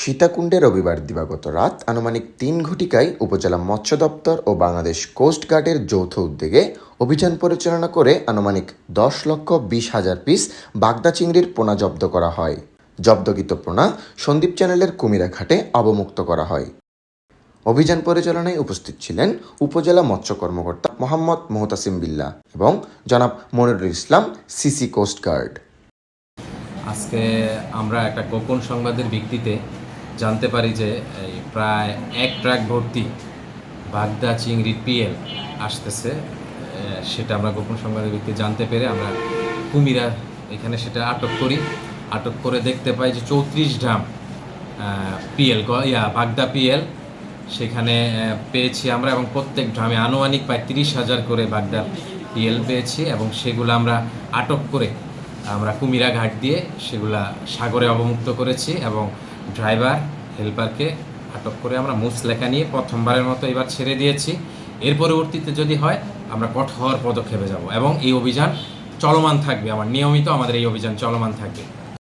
সীতাকুণ্ডে রবিবার দিবাগত রাত আনুমানিক তিন ঘটিকায় উপজেলা মৎস্য দপ্তর ও বাংলাদেশ কোস্ট গার্ডের যৌথ উদ্যোগে অভিযান পরিচালনা করে আনুমানিক দশ লক্ষ বিশ হাজার পিস বাগদা চিংড়ির পোনা জব্দ করা হয়। জব্দকৃত পোনা সন্দীপ চ্যানেলের কুমিরা ঘাটে অবমুক্ত করা হয়। অভিযান পরিচালনায় উপস্থিত ছিলেন উপজেলা মৎস্য কর্মকর্তা মোহাম্মদ মোহতাসিম বিল্লাহ এবং জনাব Monirul Islam, CC coast guard. আজকে আমরা একটা গোপন সংবাদের ভিত্তিতে জানতে পারি যে এই প্রায় এক ট্রাক ভর্তি বাগদা চিংড়ি পিএল আসতেছে সেটা আমরা গোপন সংবাদের ভিত্তিতে জানতে পেরে আমরা কুমিরা এখানে সেটা আটক করি। আটক করে দেখতে পাই যে চৌত্রিশ ড্রাম পিএল ইয়া, বাগদা পিএল, সেখানে পেয়েছি আমরা এবং প্রত্যেক ড্রামে আনুমানিক প্রায় তিরিশ হাজার করে বাগদার পিএল পেয়েছি এবং সেগুলো আমরা আটক করে আমরা কুমিরা ঘাট দিয়ে সেগুলা সাগরে অবমুক্ত করেছি এবং ড্রাইভার, হেল্পারকে আটক করে আমরা মুস লেখা নিয়ে প্রথমবারের মতো এবার ছেড়ে দিয়েছি। এর পরবর্তীতে যদি হয়, আমরা কঠোর পদক্ষেপে যাব এবং এই অভিযান চলমান থাকবে। আমার নিয়মিত আমাদের এই অভিযান চলমান থাকবে।